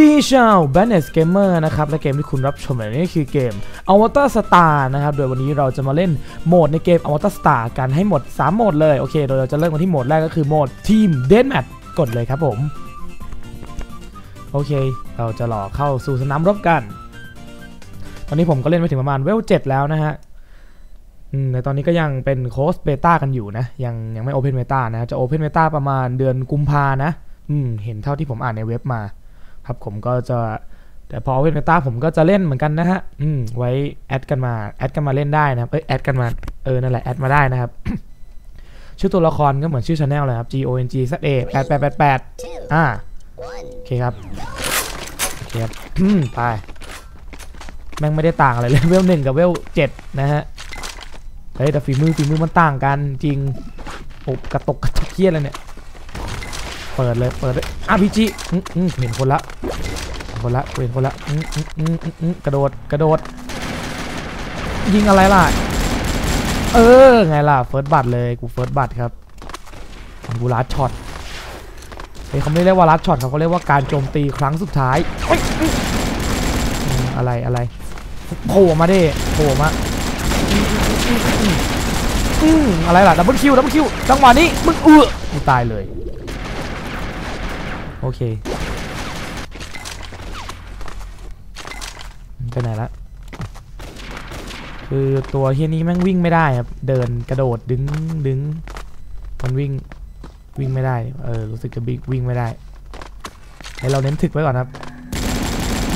ดีชาว b a n e s Gamer นะครับ และเกมที่คุณรับชมอยู่นี้คือเกม Avatar Star นะครับ โดยวันนี้เราจะมาเล่นโหมดในเกม Avatar Star กันให้หมด 3 โหมดเลย โอเค โดยเราจะเริ่มกันที่โหมดแรกก็คือโหมด Team Deathmatch กดเลยครับผม โอเค เราจะหล่อเข้าสู่สนามรบกัน ตอนนี้ผมก็เล่นไปถึงประมาณเวล7แล้วนะฮะในตอนนี้ก็ยังเป็นโค้ชเบต้ากันอยู่นะ ยังยังไม่โอเพนเบต้านะ จะโอเพนเบต้าประมาณเดือนกุมภานะ อืม เห็นเท่าที่ผมอ่านในเว็บมา ครับผมก็จะแต่พอเป็นเมตาผมก็จะเล่นเหมือนกันนะฮะอืมไว้แอดกันมาแอดกันมาเล่นได้นะครับเอ้ยแอดกันมาเออนั่นแหละแอดมาได้นะครับ ชื่อตัวละครก็เหมือนชื่อชาแนลเลยครับ G O N G Z A 8 8 8 8อ่าโอเคครับโอเคครับอืมไปแม่งไม่ได้ต่างอะไรเลยเวลหนึ่งกับเวลเจ็ดนะฮะเฮ้ยแต่ฝีมือฝีมือมันต่างกันจริงโอ้กระตกกระตกเคียอะไรเนี่ย เปิดเลยเปิดเลยอาพีจีเห็นคนละเห็นคนละเห็นคนละกระโดดกระโดด ยิงอะไรล่ะ เออไงล่ะเฟิร์สบัตเลยกูเฟิร์สบัตครับกูลัดช็อตเฮ้ยเขาไม่เรียกว่าลัดช็อตเขาเขาเรียกว่าการโจมตีครั้งสุดท้ายอะไรอะไรโผล่มาดิโผล่มาอืมอะไรล่ะดับเบิลคิวดับเบิลคิวจังหวะนี้มึงเอือตายเลย เคไปไหนละคือตัวเฮียนี้แม่งวิ่งไม่ได้ครับเดินกระโดดดึงดึงมันวิ่งวิ่งไม่ได้เออรู้สึกจะวิ่งวิ่งไม่ได้ให้เราเน้นถึกไว้ก่อนครับ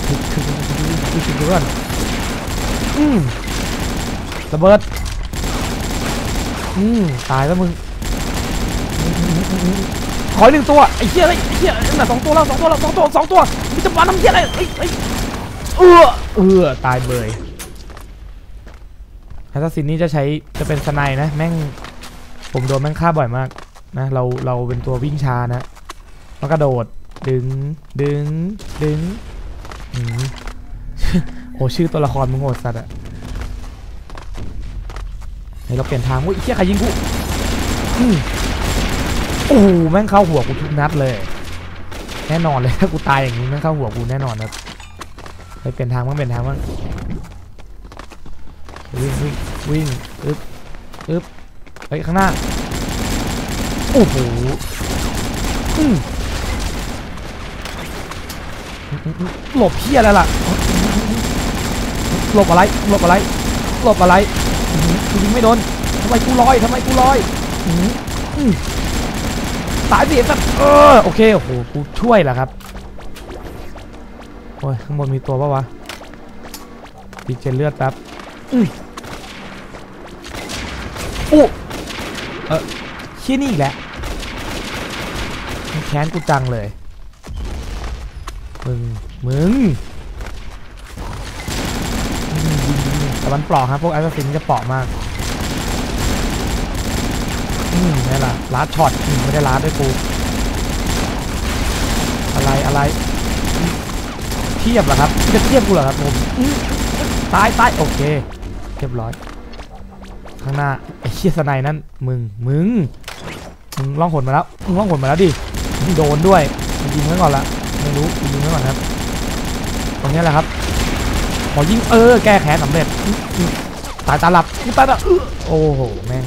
ถึกถึกถึกถึกถึกถึกก่อนอืมระเบิดอืมตายแล้วมึง ขออีกหนึ่งตัวไอ้เหี้ยไอ้เหี้ยน่ะสองตัวแล้วสองตัวแล้วสองตัวสองตัวมึงจะมาทำเหี้ยอะไรไอ้ไอ้เออเออตายเบยแอสซินนี่จะใช้จะเป็นสไนนะแม่งผมโดนแม่งฆ่าบ่อยมากนะเราเราเป็นตัววิ่งช้านะแล้วกระโดดดึงดึงดึงโอ้ชื่อตัวละครมึงโหดสัตว์อะให้เราเปลี่ยนทางอุ้ยเหี้ยใครยิงกู โอ้โหแม่งเข้าหัวกูทุกนัดเลย แน่นอนเลยถ้ากูตายอย่างนี้แม่งเข้าหัวกูแน่นอนครับไปเปลี่ยนทางบ้างเปลี่ยนทางบ้างวิ่งวิ่งวิ่งอึ๊บอึ๊บไปข้างหน้าโอ้โหอืมอืมหลบเพี้ยอะไรล่ะหลบอะไรหลบอะไรหลบอะไรกูยิงไม่โดนทำไมกูลอยทำไมกูลอยอือ ตายสิสัตว์เออโอเคโอ้โหกูช่วยแหละครับโอ้ยข้างบนมีตัวปะวะดีเจนเลือดแป๊บอุ้ยโอ้เออเชี่ยนี่อีกแล้วมันแค้นกูจังเลยมึงมึงอืมยิงยิงยิงแต่มันเปลอกครับพวกแอสซัสซินจะเปลอกมาก อืมนี่แหละลาดช็อตอืมไม่ได้ลาดด้วยกูอะไรอะไรเทียบเหรอครับจะเทียบกูเหรอครับผมตายตายโอเคเรียบร้อย ข้างหน้าไอ้เชี่ยสไนนั่นมึงมึงมึงล่องหนมาแล้วมึงล่องหนมาแล้วดิโดนด้วยมึงยิงไว้ก่อนละไม่รู้มึงยิงไว้ก่อนครับ ตรงนี้แหละครับขอยิงเออแก้แค้นสำเร็จตายตาหลับตายตาอื้อโอ้โหแม่ง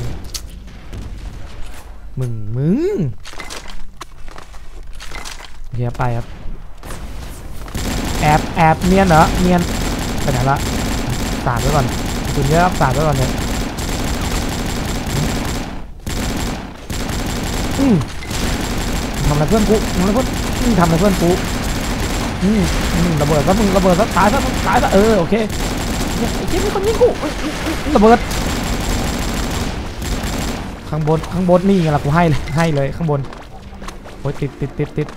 มึง มึงเฮียไปครับแอบแอบเนียนเหรอเนียนไปไหนละสาดไว้ก่อนคุณเยอะสาดไว้ก่อนเนี่ยอืมทำอะไรเพื่อนกูทำอะไรเพื่อนทำอะไรเพื่อนกูอืมอืมระเบิดซะมึงระเบิดซะตายซะตายซะเออโอเคไอ้เจ๊มีคนยิงกูระเบิด ข้างบนข้างบนนี่ไงล่ะกูให้เลยให้เลยข้างบนโอ้ยติดติดติดติด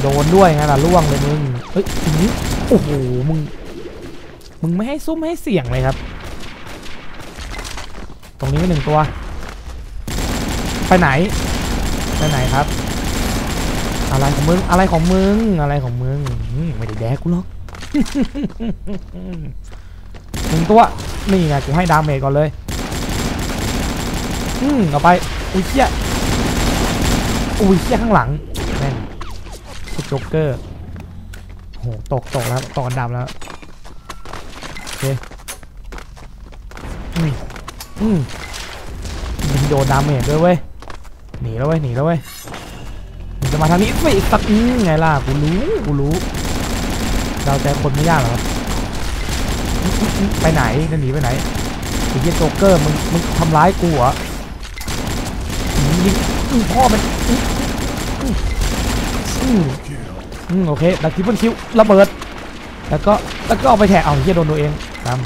โดนด้วยไงล่ะล่วงเลยมึงเฮ้ยทีนี้โอ้โหมึงมึงไม่ให้ซุ้มไม่ให้เสี่ยงเลยครับ ตรงนี้ไม่หนึ่งตัว ไปไหน ไปไหนครับ อะไรของมึงอะไรของมึงอะไรของมึงไม่ได้แดกกูหรอกหนึ่งตัวนี่ไงกูให้ดาเมจก่อนเลย อืมเอาไป อุ้ยเชี่ยอุ้ยเชี่ยข้างหลังแม่งพวกโจ๊กเกอร์โอ้โหตกตกแล้วตกอันดับแล้วโอเคอืมอืมยิงโดนดาเมจด้วยเว้ยหนีแล้วเว้ยหนีแล้วเว้ยมันจะมาทางนี้ไม่อีกสักอืมไงล่ะกูรู้กูรู้ เราใจคนไม่ยากหรอไปไหนจะหนีไปไหนไอ้เหี้ยโจ๊กเกอร์มึงมึงทำร้ายกูเหรออืม ยิงพ่อมันอืมโอเคดักทิปเปิลคิวระเบิด แล้วก็แล้วก็เอาไปแทะเอาเหี้ยโดนตัวเองตาม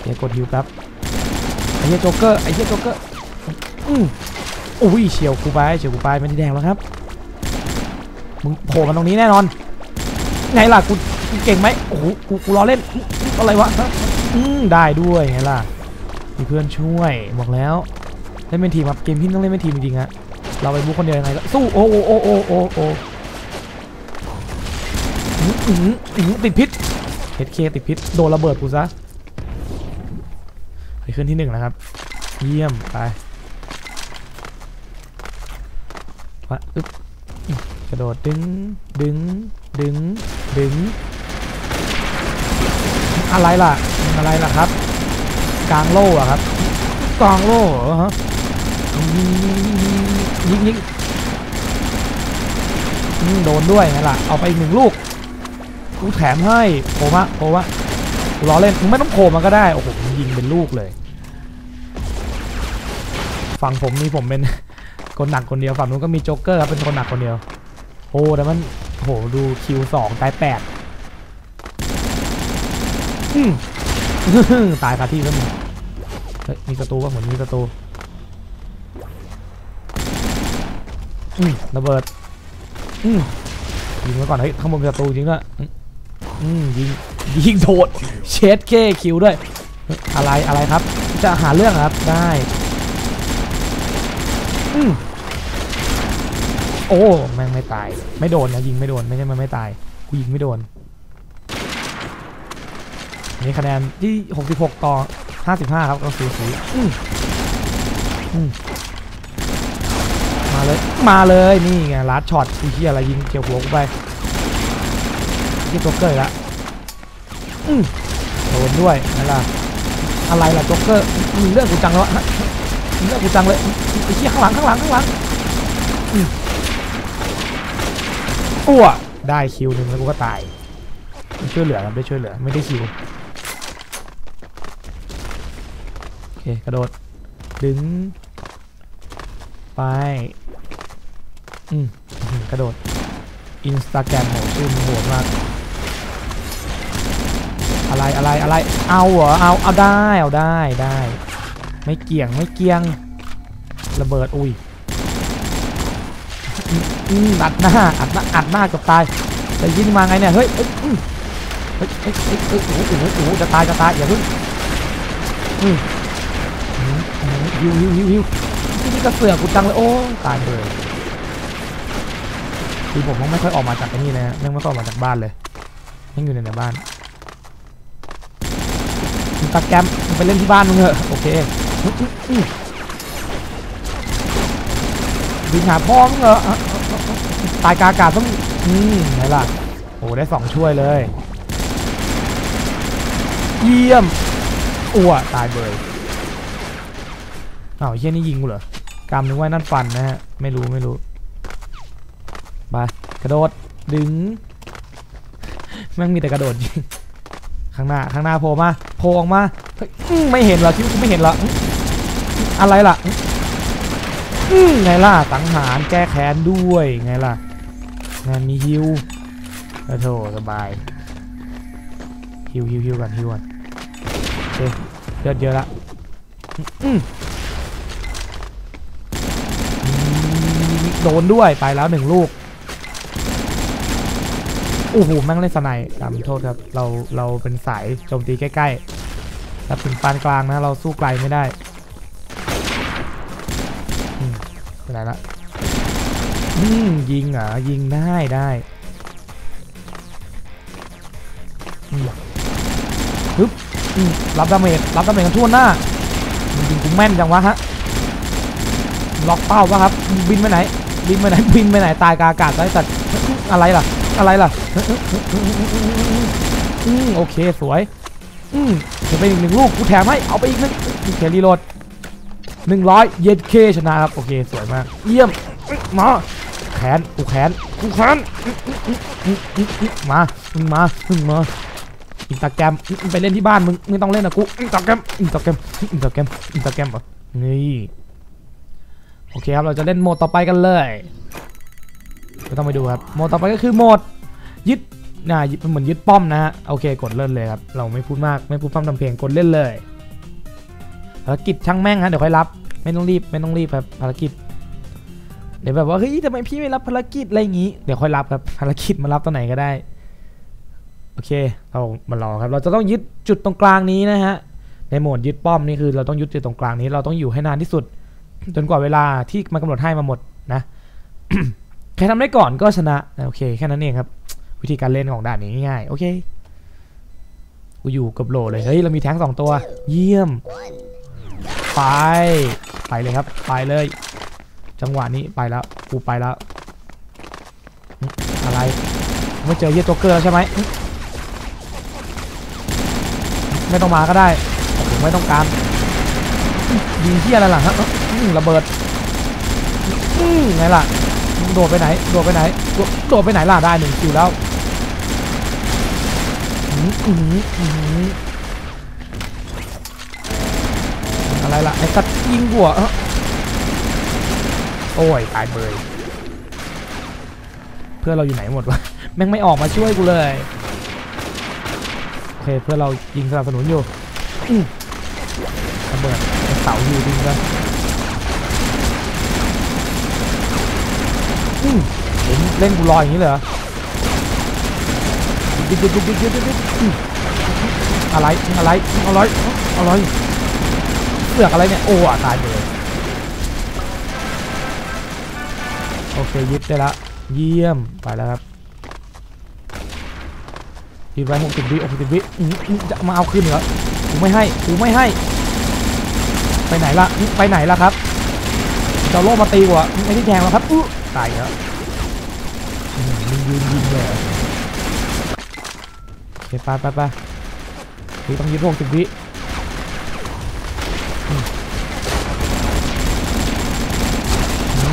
เหี้ยกดฮิวแป๊บไอ้เหี้ยโจ๊กเกอร์ไอ้เหี้ยโจ๊กเกอร์อืมอุ้ยเฉียวกูไปเฉียวกูไปเป็นแดงแล้วครับมึงโผล่มาตรงนี้แน่นอน ไงล่ะกูกูเก่งไหมโอ้โหกูกูล้อเล่นอื้ออะไรวะอืมได้ด้วยไงล่ะมีเพื่อนช่วยบอกแล้ว เล่นเป็นทีมครับเกมพี่ต้องเล่นเป็นทีมจริงๆฮะเราไปบุกคนเดียวยังไงก็สู้โอ้โอ้โอ้โอ้โอ้โอ้ติดพิษเฮดเคติดพิษโดนระเบิดกูซะไปขึ้นที่หนึ่งนะครับ เยี่ยมไปวะอึ๊บกระโดดดึงดึงดึงดึง อะไรล่ะ อะไรล่ะครับ กลางโล่อะครับกลางโล่เหรอฮะ ยิงยิงโดนด้วยไงล่ะ เอาไปอีกหนึ่งลูก กูแถมให้โผล่มาโผล่มากูล้อเล่นมึงไม่ต้องโผล่มาก็ได้ โอ้โหยิงเป็นลูกเลย ฝั่งผมนี่ผมเป็นคนหนักคนเดียว ฝั่งนู้นก็มีโจ๊กเกอร์ครับ เป็นคนหนักคนเดียว โอ้แต่มันโหดูคิวสองตายแปดอืมตายคาที่แล้วมึงเฮ้ยมีศัตรูป่ะเหมือนมีศัตรู ระเบิดอืมยิงไว้ก่อนเฮ้ยข้างบนมีศัตรูจริงด้วยอืมอืมยิงยิงโดดเชดเคคิวด้วย อะไรอะไรครับ จะหาเรื่องครับได้อืมโอ้แม่งไม่ตาย ไม่โดนนะยิงไม่โดนไม่ใช่มันไม่ตายกูยิงไม่โดนนี่คะแนนที่ 66 ต่อ 55 ครับก็สูสีอืมอืม เลยมาเลยนี่ไงลัดช็อตอีที่อะไรยิงเกี่ยวหัวกูไปยี่จ็อกเกอร์ละอืมโดนด้วยนั่นล่ะอะไรล่ะจ็อกเกอร์มึงเลือกกูจังแล้วอะมึงเลือกกูจังเลยไอ้ที่ข้างหลังข้างหลังข้างหลังอืมอ้วได้คิวหนึ่งแล้วกูก็ตายไม่ช่วยเหลือครับได้ช่วยเหลือไม่ได้คิวโอเคกระโดดดึงไป อืมกระโดดอินสตาแกรมโหชื่อมันโหดมาก อะไรอะไรอะไร เอาเหรอเอาเอาได้เอาได้ได้ ไม่เกี่ยงไม่เกี่ยง ระเบิดอุ้ยอืมอัดหน้าอัดหน้าอัดหน้าเกับตายแต่ยิงมาไงเนี่ยเฮ้ยเอ้ยอืมเฮ้ยเฮ้ยเฮ้ยเฮ้ยโอ้โหโอ้โหโอ้โหจะตายจะตายอย่าเพิ่งอืมฮิวฮิวฮิวฮิวที่นี่ก็เสือกกูจังเลยโอ้ตายเลย คือผมไม่ค่อยออกมาจากไอ้นี่เลยนะไม่ค่อยออกมาจากบ้านเลยยังอยู่ในในบ้านอินสตาแกมมึงไปเล่นที่บ้านมึงเถอะโอเคบินหาพ่อมึงเหรอตายกากาต้องอืมไหนล่ะโอ้ได้สองช่วยเลยเยี่ยมอ้วตายเลยอ้าวเฮียนี่ยิงกูเหรอกำนึกว่านั่นฟันนะฮะไม่รู้ไม่รู้ ไปกระโดดดึงแม่งมีแต่กระโดดยิงข้างหน้าข้างหน้าโผล่มาโผล่ออกมาไม่เห็นเหรอคิดว่ไม่เห็นเหรออะไรล่ะไงล่ะสังหารแก้แค้นด้วยไงล่ะงานมีฮิวโอ้โถสบายฮิวฮิวฮิวกันฮิวกันโอเคเลือดเยอะละโดนด้วยไปแล้วหนึ่งลูก โอ้โหแม่งเล่นสไนด์ตามโทษครับ เราเราเป็นสายโจมตีใกล้ๆแล้วถึงปานกลางนะเราสู้ไกลไม่ได้อืมไปไหนละอืมยิงเหรอยิงได้ได้ฮึบรับดาเมจรับดาเมจกันทั่วหน้ายิงกูแม่นจังวะฮะล็อกเป้าปะครับ บินไปไหน บินไปไหนบินไปไหนตายกาอากาศไอ้สัตว์อะไรล่ะ อะไรล่ะอืมโอเคสวยอืมจะเป็นอีกหนึ่งลูกกูแถมให้เอาไปอีกหนึ่งเครีโหลดหนึ่งร้อยเย็ดเคชนะครับโอเคสวยมาก เยี่ยมมาแขนกูแขนกูแขนมามึงมามึงมาอินสตาแกรมไปเล่นที่บ้านมึงไม่ต้องเล่นนะกูอินสตาแกรมอินสตาแกรมอินสตาแกรมอินสตาแกรมเหรอนี่โอเคครับเราจะเล่นโหมดต่อไปกันเลย ไม่ต้องไปดูครับโหมดต่อไปก็คือโหมดยึดนะเหมือนยึดป้อมนะฮะโอเคกดเล่นเลยครับเราไม่พูดมากไม่พูดพร่ำทำเพลงกดเล่นเลยภารกิจช่างแม่งฮะเดี๋ยวค่อยรับ ไม่ต้องรีบไม่ต้องรีบครับภารกิจเดี๋ยวแบบว่าเฮ้ยทำไมพี่ไม่รับภารกิจอะไรอย่างงี้เดี๋ยวค่อยรับครับภารกิจมารับตอนไหนก็ได้โอเคเรามารอครับ เราจะต้องยึดจุดตรงกลางนี้นะฮะในโหมดยึดป้อมนี่คือเราต้องยึดจุดตรงกลางนี้ เราต้องอยู่ให้นานที่สุด จนกว่าเวลาที่มันกำหนดให้มาหมดนะ ใครทำได้ก่อนก็ชนะโอเคแค่นั้นเองครับ วิธีการเล่นของด่านนี้ง่ายๆโอเคกูอยู่กับโหลเลยเฮ้ยเรามีแท้งสองตัว เยี่ยม ไป ไปเลยครับ ไปเลย จังหวะนี้ไปแล้วกูไปแล้ว อะไรไม่เจอเยี่ยตัวเกอร์ใช่ไหมไม่ต้องมาก็ได้ผมไม่ต้องการยิงเที่ยอะไรหล่ะฮะระเบิดไงล่ะ โดดไปไหน โดดไปไหน โดดโดไปไหนล่ะได้หนึ่งคิวแล้วอืมอืออะไรล่ะ ไอ้สัตว์ยิงหัวเออโอ้ย ตายเบยเพื่อนเราอยู่ไหนหมดวะ แม่งไม่ออกมาช่วยกูเลย โอเค เพื่อนเรายิงสนับสนุนอยู่ระเบิดเสาอยู่ดิงกันอื้อ เห็นเล่นกูลอยอย่างนี้เลยเหรอดิดดิดดิดดิดดิดดิดอื้ออะไรอะไรอะไรอะไรเสือกอะไรเนี่ยโอ้อะตายเลยโอเคยึดได้ละเยี่ยมไปแล้วครับยึดไว้หกสิบวิหกสิบวิอื้ออื้อจะมาเอาคืนเหรอกูไม่ให้กูไม่ให้ ไปไหนล่ะไปไหนล่ะครับจะเอาโล่มาตีกว่าไม่ได้แทงแล้วครับอื้อ ตายแล้วมึงยืนยิงเลยเหรอโอเคไปไปไปนี่ต้องยึดหกสิบวิอืม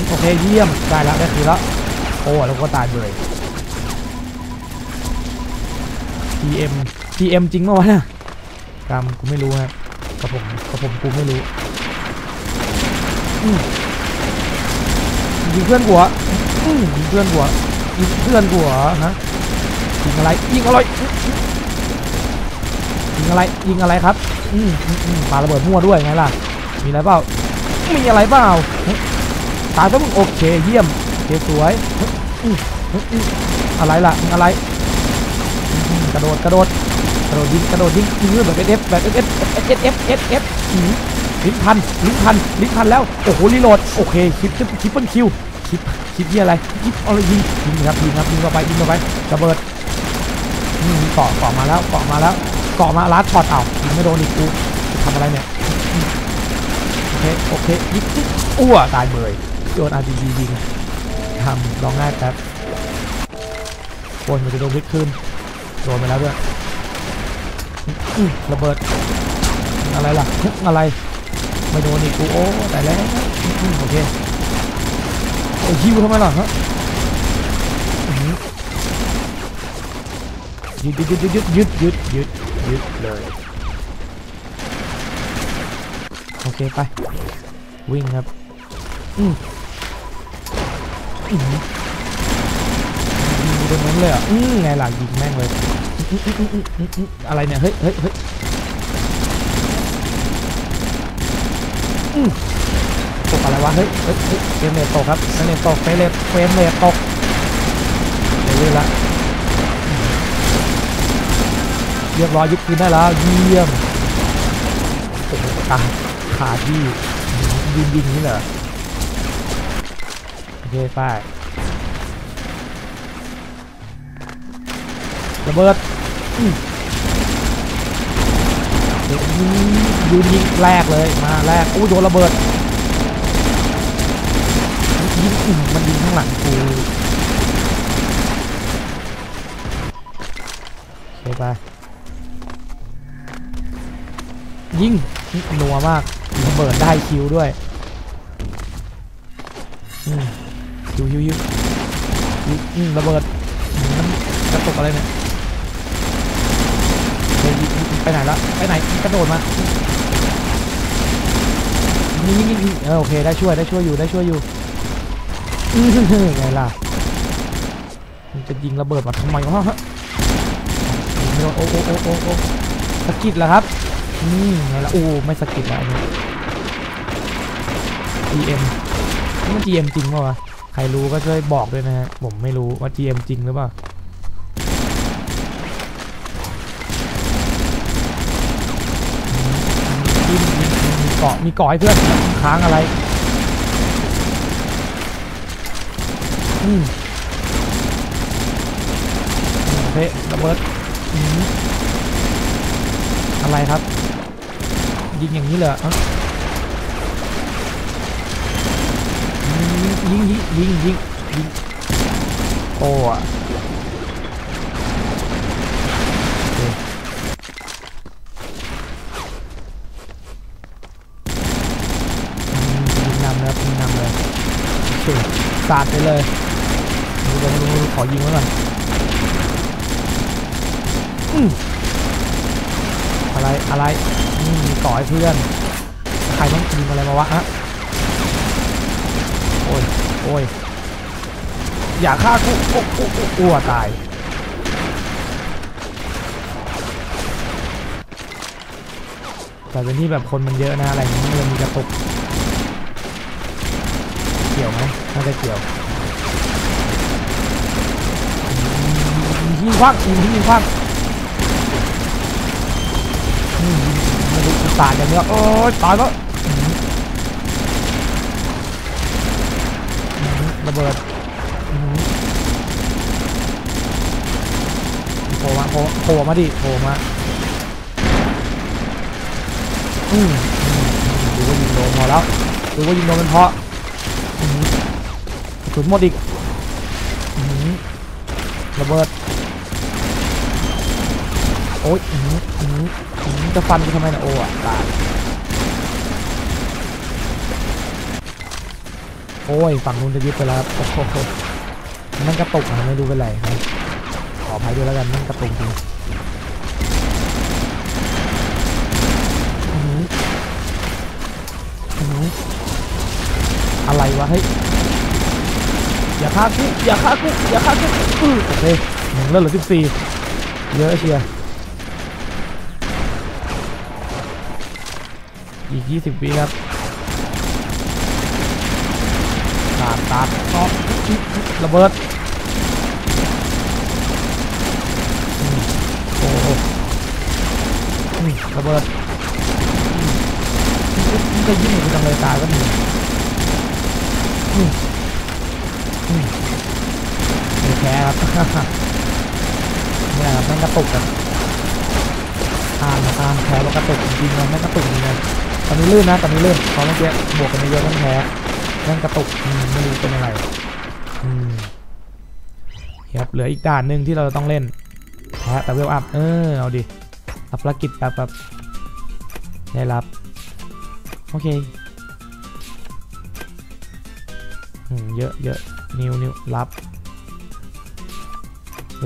โอเคเยี่ยมได้แล้วได้คืนแล้วโอ้แล้วก็ตายเลย GM GM จริงเมื่อวะเนี่ยกรรมกูไม่รู้ครับกับผมกับผมกูไม่รู้อื ยิงเพื่อนหรออืมยิงเพื่อนหรอยิงเพื่อนหรอฮะยิงอะไรยิงอะไรยิงอะไรยิงอะไรครับอืมอืมอืมปาระเบิดมั่วด้วยไงล่ะมีอะไรเปล่ามีอะไรเปล่าตายซะมึงโอเคเยี่ยมเคสวยอืออืออืออะไรล่ะอะไรอื้อกระโดดกระโดดกระโดดยิงกระโดดยิงยิงเลือดแบบเอฟแบบเอฟเอฟเอฟเอฟเอฟเอฟ ลิ้นพันลิ้นพันลิ้นพันแล้ว โอ้โหรีโหลดโอเคคลิปคลิปคลิปเปิลคิวคลิปคลิปยี่อะไรคลิปอะไรยิงยิงครับยิงครับยิงเข้าไปยิงเข้าไประเบิดอืมเกาะเกาะมาแล้วเกาะมาแล้วเกาะมาลัดช็อตเอายิงไม่โดนอีกกูทำอะไรเนี่ยโอเคโอเคยิงอ้วตายเบยโยน RPG ยิงทำลองง่ายแป๊บโอนมันจะโดนวิทขึ้นโดนไปแล้วด้วยระเบิดอะไรล่ะอะไร ไม่โดนอีกกูโอ้แต่แล้วโอเคโอ้ยฮิวทำไมล่ะฮะอื้อหือยึดยึดยึดยึดยึดยึดยึดยึดเลยโอเคไปวิ่งครับอืมอื้อหือยิงตรงนั้นเลยอะอืมไงล่ะยิงแม่งเลยอื้ออื้ออื้ออื้ออื้ออื้ออะไรเนี่ยเฮ้ยเฮ้ยเฮ้ยอืม ตกอะไรวะเฮ้ยเฮ้ยเฮ้ยเฟรมเรทตกครับเฟรมเรทตกเฟรมเรทเฟรมเรทตกเรื่อยละเรียบร้อยยึดคืนได้แล้ว เยี่ยมโอ้โหตายขาดที่ยิงยิงนี่เหรอโอเคไประเบิดอื้อ ยวยิงยืนยิงแรกเลยมาแรกอู้โดนระเบิดยิงอื้อมันยิงข้างหลังกูโอเคไปยิงนัวมากระเบิดได้คิวด้วยอืมคิวคิวคิวยิงอืมระเบิดมันกระตุกอะไรเนี่ย ไปไหนละไปไหนกระโดดมายิงยิงยิงยิงเออโอเคได้ช่วยได้ช่วยอยู่ได้ช่วยอยู่อือไงล่ะมันจะยิงระเบิดมาทำไมวะไม่โดนโอ้โอ้โอ้โอ้โอ้สกิดเหรอครับนี่ไงล่ะโอ้ไม่สกิดแล้วอันนี้ GM นี่มัน GM จริงป่าวะใครรู้ก็ช่วยบอกด้วยนะฮะผมไม่รู้ว่า GM จริงหรือเปล่า กาะมีเกาะให้เพื่อนค้างอะไรอืมโอเคระเบิดอืมอะไรครับ ยิงอย่างนี้เลยอเอ้ายิงยิงยิงยิงยิงยิงโอ้อะโอเคอืมยิงนำเลยครับยิงนำเลยโอเค สาดไปเลยดูดูดูดูขอยิงไว้ก่อนอืมอะไรอะไรอืมมีก่อให้เพื่อน ใครต้องยิงอะไรมาวะฮะโอ้ยโอ้ยอย่าฆ่ากูโอ้โอ้โอ้วตายแต่เป็นที่แบบคนมันเยอะนะอะไรอย่างนี้เลยมีกระตุก น่าจะเกี่ยวยิงคว้างยิงยิงคว้างอืมไม่รู้ตายอย่างเนี้ยโอ้ยตายแล้วระเบิดโผล่มาโผล่มาดิโผล่มาอืมดูว่ายิงโดนพอแล้วดูว่ายิงโดนเป็นเพาะ สุนหมดอีกอระเบิด โอ๊ยอื้อหืออื้อหืออื้อหือจะฟันกูทำไมนะโอ้อะตาย โอ้ย ฝั่งนู้นจะยึดไปแล้วครับโอ้โหนั่นกระตุกนะไม่รู้เป็นไรนะขออภัยด้วยแล้วกันนั่นกระตุกจริงอื้อหืออื้อหืออะไรวะเฮ้ย อย่าฆ่ากูอย่าฆ่ากูอย่าฆ่ากูอือโอเคหนึ่งเลือดเหลือสิบสี่เยอะเชียร์อีกยี่สิบวิครับตาดตาดอ๋อระเบิดอืมโอ้โหอืมระเบิดอืมมันจะยิ่งหนูจังเลยตาก็มีอื มอืมไม่แพ้ครับเนี่ยครับแม่งกระตุกกันอ่านนะอ่านแพ้แล้วกระตุกจริงๆนะแม่งกระตุกจริงเลยตอนนี้ลื่นนะตอนนี้ลื่นพราะเมื่อกี้บวกกันเยอะๆแม่งแพ้นั่งกระตุกไม่รู้เป็นอะไรอืมครับเหลืออีกด่านหนึ่งที่เราจะต้องเล่นแพ้แต่เวลอัพเออเอาดิรับภารกิจแบบแบบได้รับโอเคเยอะเยอะ นิวนิวรับ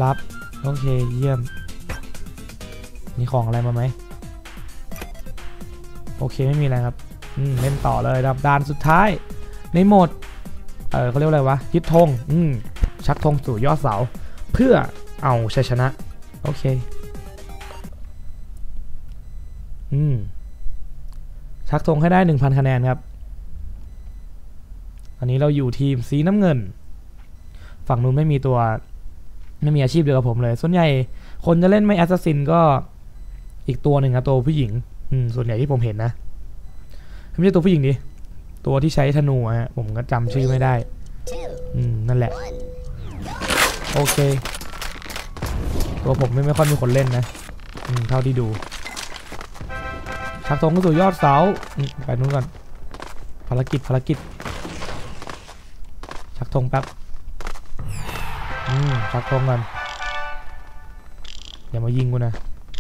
รับ โอเค เยี่ยม มีของอะไรมาไหม โอเค ไม่มีอะไรครับ อืม เล่นต่อเลยครับด่านสุดท้าย ในโหมด เออเขาเรียกว่าอะไรวะ ยึดธง อืม ชักธงสู่ยอดเสา เพื่อเอาชัยชนะ โอเค อืม ชักธงให้ได้ 1,000 คะแนนครับ อันนี้เราอยู่ทีมสีน้ำเงิน ฝั่งนู้นไม่มีตัวไม่มีอาชีพเดียวกับผมเลย ส่วนใหญ่คนจะเล่นไม่แอสซัสซินก็อีกตัวหนึ่งอะตัวผู้หญิงอืมส่วนใหญ่ที่ผมเห็นนะไม่ใช่ตัวผู้หญิงดิตัวที่ใช้ธนูฮะผมก็จำชื่อไม่ได้อืมนั่นแหละ โอเค ตัวผมไม่ไม่ค่อยมีคนเล่นนะอืมเท่าที่ดูชักธงขึ้นสู่ยอดเสาไปนู้นก่อนภารกิจภารกิจ ชักธงแป๊บอืมชักธงกันอย่ามายิงกูนะ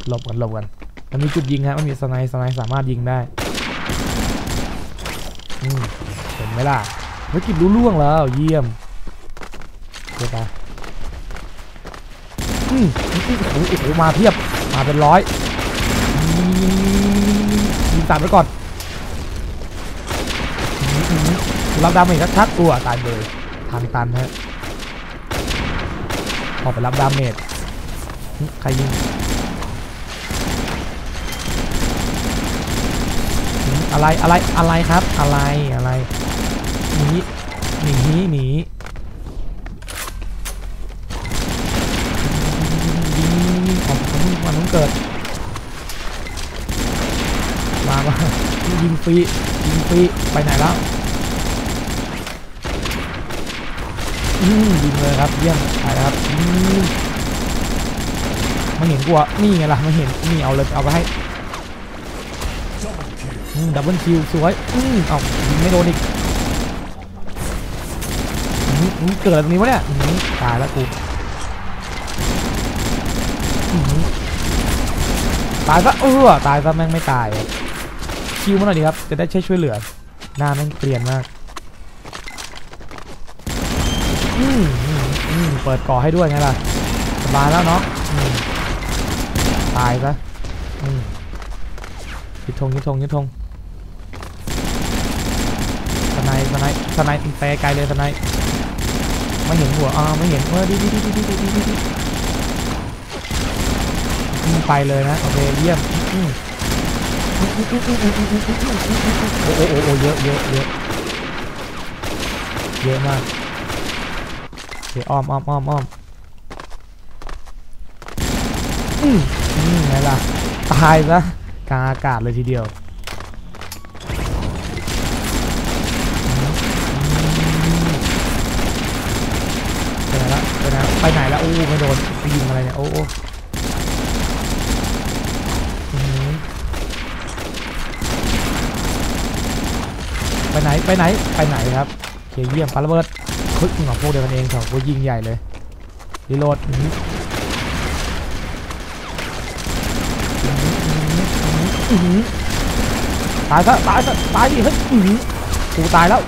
หลบกันหลบกันมันมีจุดยิงฮะมันมีสไนส์สไนส์สามารถยิงได้อืมเห็นไหมล่ะภารกิจรู้ล่วงแล้วเยี่ยมเดี๋ยวไปอืมโอ้โหโอ้โหมาเพียบมาเป็นร้อยยิงตัดไว้ก่อนรับดาเมจชัดๆตัวตายเลย ทางตันฮะออกไปรับดาเมจใครยิงอะไรอะไรอะไรครับ อะไรอะไรหนีหนีหนียิงยิงยิงของของมึงมันต้องเกิดมามายิงฟรียิงฟรีไปไหนแล้ว อืมยิงเลยครับเยี่ยมไปแล้วครับอืมไม่เห็นกูอะนี่ไงล่ะไม่เห็นนี่เอาเลยเอาไปให้ดับเบิลคิวสวยอืมเอายิงไม่โดนอีกอืมเกิดตรงนี้วะเนี่ยตายแล้วกูตายซะเออตายซะแม่งไม่ตายคิวมาหน่อยดีครับจะได้ช่วยช่วยเหลือหน้าแม่งเปลี่ยนมาก อืมอืมเปิดก่อให้ด้วยไงล่ะสบายแล้วเนาะตายซะยึดธงยึดธงยึดธงสไนด์สไนด์สไนด์ไปไกลเลยสไนด์ไม่เห็นหัวอ่าไม่เห็นเออดีดีดีดีดีดีดีดีอืมไปเลยนะโอเคเยี่ยมโอ้โอ้โอ้เยอะเยอะเยอะเยอะมาก อ้อมอ้อมอ้อมอ้อมอืมไงล่ะ ตายซะกลางอากาศเลยทีเดียวไปไหนละไปไหนละไปไหนละโอ้ไม่โดนไปยิงอะไรเนี่ย โอ้โอ้ไปไหน ไปไหน ไปไหนครับเคเยี่ยมปาระเบิด เฮ้ยของพวกเดียวกันเองสองพวกยิงใหญ่เลยรีโหลดตายซะตายซะตายดิเฮ้ยกูตายแล้ว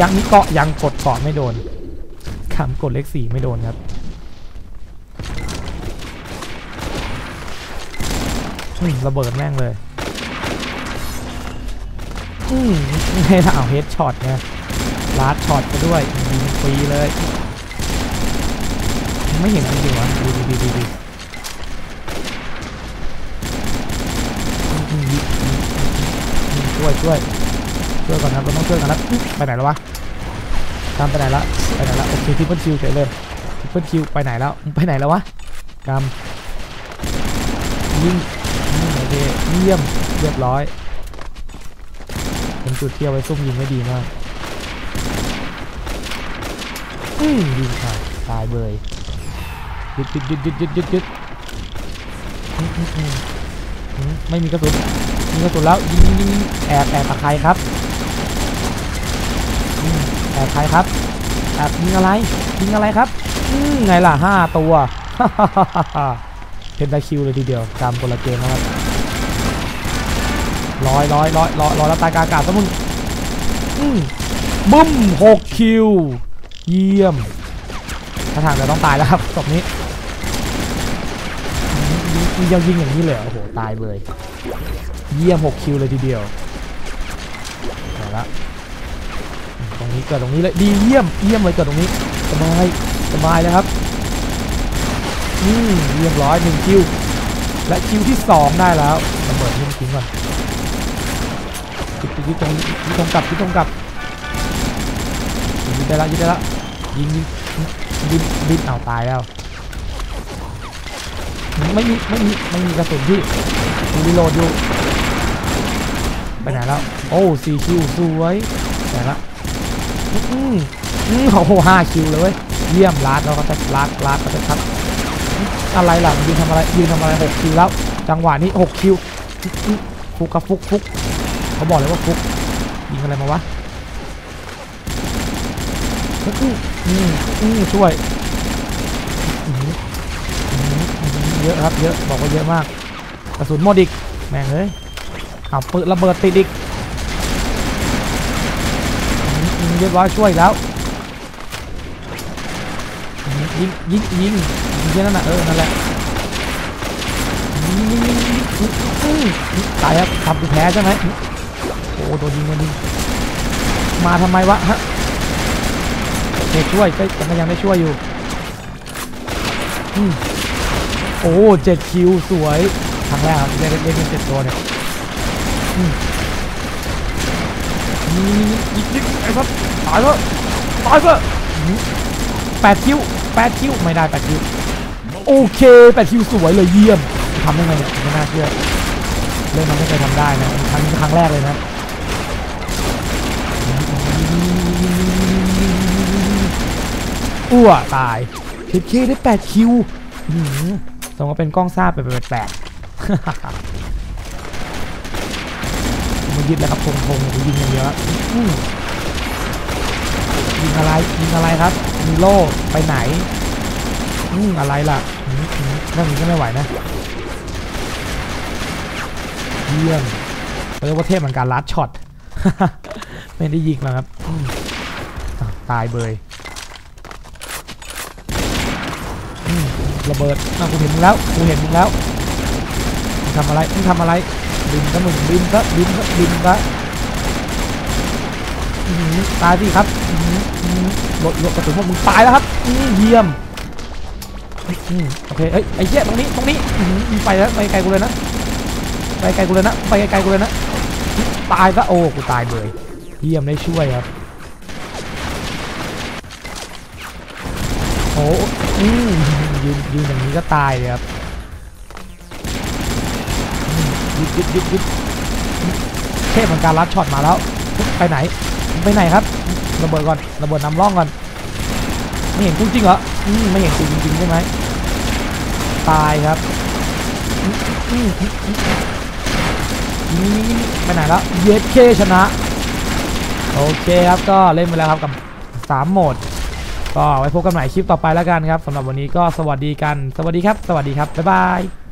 ยังนี้เกาะยังกดเกาะไม่โดนคำกดเลขสี่ไม่โดนครับระเบิดแม่งเลยอืมไม่เอาเฮดช็อตไง ลาดช็อตไปด้วยยิงฟรีเลย ไม่เห็นจริงๆวะดูดีดีดีช่วยช่วยช่วยก่อนครับเราต้องช่วยกันนะอุ๊ยไปไหนแล้ววะตามไปไหนละไปไหนละโอเคทิปเปิลคิวเฉยเลยทิปเปิลคิวไปไหนแล้วไปไหนแล้ววะกำยิงยิงโอเคเยี่ยมเรียบร้อยเป็นจุดเที่เอาไว้ซุ่มยิงไม่ดีมาก อืมยิงขาดตายเบยยึดยึดยึดยึดยึดยึดยึดไม่มีกระสุนมีกระสุนแล้วยิงยิงยิงแอบแอบใครครับแอบใครครับแอบยิงอะไรยิงอะไรครับไงล่ะห้าตัวเพนตาคิวเลยทีเดียวตามคนละเกมนะครับลอยลอยลอยลอยลอยแล้วตายกากาศซะมึงบึ้มหกคิว เยี่ยมถ้าทางจะต้องตายแล้วครับศพนี้ยิงยิงยังยิงอย่างนี้เลยโอ้โหตายเลย เยี่ยมหกคิวเลยทีเดียวเอาละตรงนี้เกิดตรงนี้เลยดีเยี่ยมเยี่ยมเลยเกิดตรงนี้สบายสบายเลยครับอืมเรียบร้อยหนึ่งคิวและคิวที่สองได้แล้วระเบิดทิ้งทิ้งก่อนยึดยึดตรงยึดตรงกลับยึดตรงกลับยิงได้ล้วยิงได้ล้ว ยิงยิงบินบินเอาตายแล้ว ไม่มีไม่มีไม่มีกระสุนที่กูรีโหลดอยู่ไปไหนแล้ว โอ้สี่คิวสวยไหนละอืมอืมโอ้โหห้าคิวเลยเว้ยเยี่ยมลาดแล้วก็จะลาดลาดก็จะทับอะไรล่ะยืนทำอะไรยืนทำอะไรหกคิวแล้ว จังหวะนี้หกคิวฟุกกับฟุกฟุกเขาบอกเลยว่าฟุกยิงอะไรมาวะ อืมอืมอืมช่วยเยอะครับเยอะบอกว่าเยอะมากกระสุนหมดอีกแม่งเอ้ยเอาปืนระเบิดติดอีกเรียบร้อยช่วยแล้วยิงยิงยิงยิงแค่นั้นนะเออนั่นแหละยิงยิงยิงยิงตายครับทำกูแพ้ใช่ไหมโอ้โดนยิงโดนยิงมาทำไมวะฮะ โอเคช่วยก็ก็ยังได้ช่วยอยู่อืมโอ้เจ็ดคิวสวยครั้งแรกครับได้ได้เล่นเจ็ดตัวเนี่ยอืมนี่ยิงยิงไอ้สัสตายแล้วตายแล้วอืมแปดคิวแปดคิวไม่ได้แปดคิวโอเคแปดคิวสวยเลยเยี่ยมทำได้ไงเนี่ยไม่น่าเชื่อเรื่องมันไม่เคยทำได้นะครั้งนี้เป็นครั้งแรกเลยนะ อ้วตายทิปเคได้ 8 คิวสมก็เป็นกล้องซ่าไปแปลกๆมันยึดแล้วครับทงทงยิงอย่างเดียวอะยิงอะไรยิงอะไรครับ มีโล่ไปไหนอืมอะไรล่ะอืมอืมเรื่องนี้ก็ไม่ไหวนะเยี่ยมเรียกว่าเทพเหมือนการลัดช็อตไม่ได้ยิงแล้วครับตายเบย อืม ระเบิดอะกูเห็นมึงแล้วกูเห็นมึงแล้วมึงทำอะไรมึงทำอะไรบินซะมึงบินซะบินซะบินซะตายสิครับหลดหลดกระสุนพวกมึงตายแล้วครับเยี่ยมโอเคเอ้ยไอ้เหี้ยตรงนี้ตรงนี้มึงไปแล้วไปไกลกูเลยนะไปไกลกูเลยนะไปไกลกูเลยนะตายซะโอ้กูตายเลยเยี่ยมได้ช่วยครับโอ้อืม ยืนยืนอย่างนี้ก็ตายเลยครับอืมยึดยึดยึดยึดเทพเหมือนการรัดช็อตมาแล้วไปไหนไปไหนครับระเบิดก่อนระเบิดนำร่องก่อนไม่เห็นกูจริงเหรออืมไม่เห็นกูจริงๆใช่ไหมตายครับอืมอืมอืมอืมนี่นี่นี่ไปไหนแล้วเยสเคชนะ โอเคครับก็เล่นไปแล้วครับกับสามโหมด ก็ไว้พบกันใหม่คลิปต่อไปแล้วกันครับสำหรับวันนี้ก็สวัสดีกัน สวัสดีครับ สวัสดีครับ บ๊ายบาย